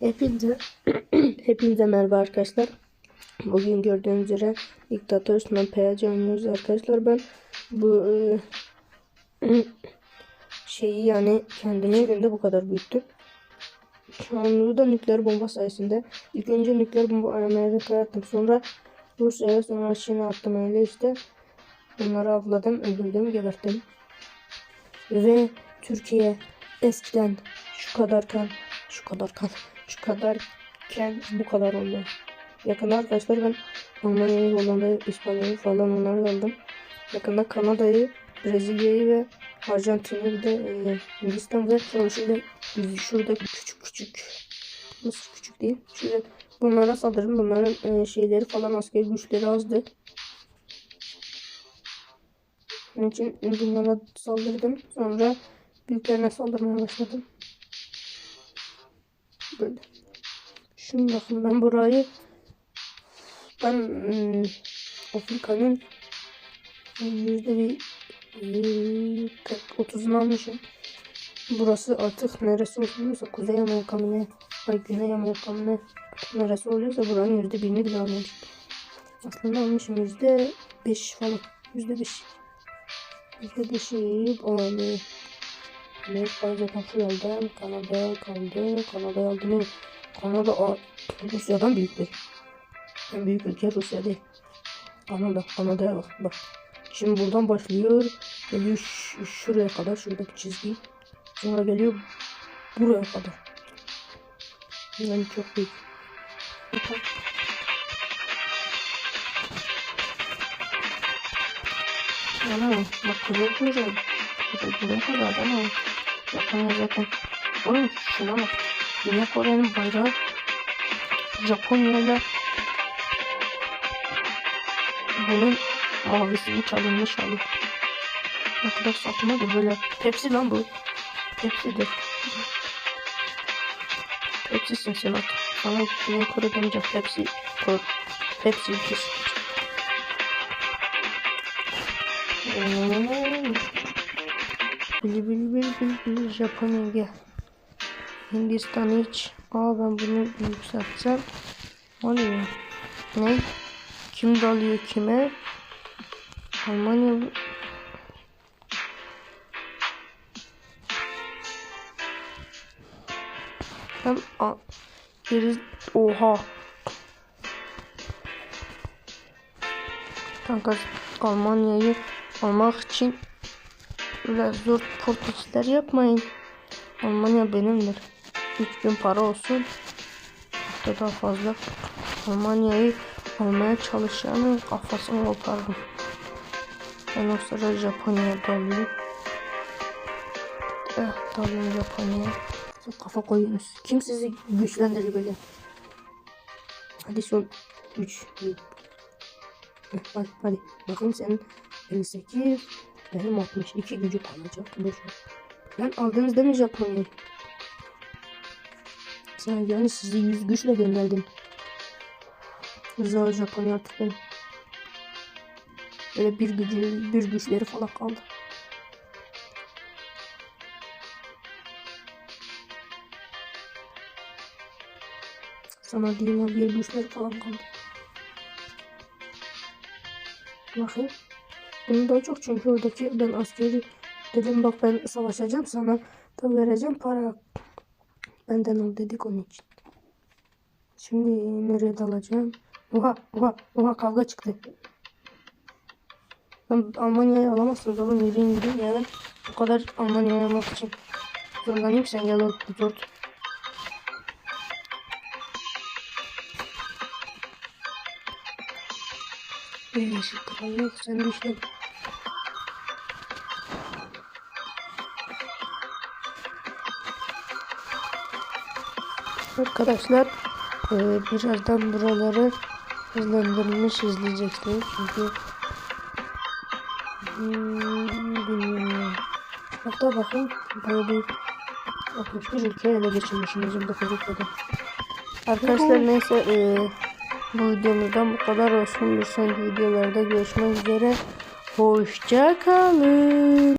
Hepinize, hepinize merhaba arkadaşlar. Bugün gördüğünüz üzere Diktatör Osman PYC oynuyoruz arkadaşlar. Ben bu e, şeyi yani kendimi günde bu kadar büyüttüm. Bu da nükleer bomba sayesinde. İlk önce nükleer bomba Amerika'ya attım. Sonra Rusya'ya sonra Çin'e attım öyle işte. Bunları avladım, öldürdüm, geberttim. Ve Türkiye eskiden şu kadar kan, şu kadar kan, şu kadarken bu kadar oldu. Yakında arkadaşlar ben Almanya'yı, Hollanda'yı, İspanya'yı falan onları aldım. Yakında Kanada'yı, Brezilya'yı ve Arjantin'i bir de e, Hindistan ve şöyle şurada küçük küçük nasıl küçük değil şöyle bunlara saldırın bunların e, şeyleri falan askeri güçleri azdı. Onun için bunlara saldırdım. Sonra büyüklerine saldırmaya başladım. Böyle. Şimdi bakın ben burayı ben ım, Afrika'nın yüzde bir ıı, 30'unu almışım. Burası artık neresi olursa Kuzey Amerika mı ne? Ay Güney Amerika mı ne? Neresi oluyorsa buranın yüzde birini bile almışım. Aslında almışım yüzde beş falan. Yüzde beş. Yüzde beşi olanı. Amerika full aldım. Kanada kaldı. Kanada aldım. Kanada a- Rusya'dan büyüktür. En büyük ülke Rusya değil. Kanada. Kanada'ya bak. Bak. Şimdi buradan başlıyor. Geliyor şuraya kadar. Şuradaki çizgi. Sonra geliyor buraya kadar. Yani çok büyük. Ana bak buraya. Buraya, buraya kadar ama. Japonya zaten. Oğlum şuna bak. Güney Kore'nin bayrağı Japonya'yla bunun mavisini çalınmış hali. Ne kadar saçmadır böyle. Pepsi lan bu. Pepsi'dir. Pepsi'sin sen artık. Sana Güney Kore demeyeceğim. Pepsi. Kore. Pepsi ülkesi. Bili bili bili bili bili Japonya gel. Hindistan hiç. Aa ben bunu yükseltsem. Oluyor. Ne? Kim dalıyor kime? Almanya Ben a geri oha. Kanka Almanya'yı almak için biraz zor portekizler yapmayın. Almanya benimdir. 3000 para olsun. Hatta daha fazla. Almanya'yı almaya çalışanın kafasını kopardım. Ben o sıra Japonya'ya dalıyorum. Eh dalıyorum Japonya'ya. Kafa koyuyorsunuz. Kim sizi güçlendirir böyle? Hadi son 3 Hadi hadi. Bakın senin 58 benim 62 gücü kalacak. Ver. Ben aldınız değil mi Japonya'yı? Sen yani sizi yüz güçle gönderdim. Rıza Japonya artık benim. Böyle bir gücü, bir güçleri falan kaldı. Sana diyeyim bir güçleri falan kaldı. Bakayım. Bunu daha çok çünkü oradaki ben askeri dedim bak ben savaşacağım sana da vereceğim para. Benden al dedik onun için. Şimdi nereye dalacağım? Oha oha oha kavga çıktı. Ben Almanya'yı alamazsınız oğlum yürüyün yürüyün ya ben bu kadar Almanya'yı almak için zorlanayım sen gel o dört. Yeşil kral yok sen düşün. Arkadaşlar e, birazdan buraları hızlandırılmış izleyeceksiniz çünkü bilmiyorum. Hatta bakın böyle bir 61 ülke ele geçirmişim 29 ülkede. Arkadaşlar neyse e, bu videomuzdan bu kadar olsun. Bir sonraki videolarda görüşmek üzere. Hoşça kalın.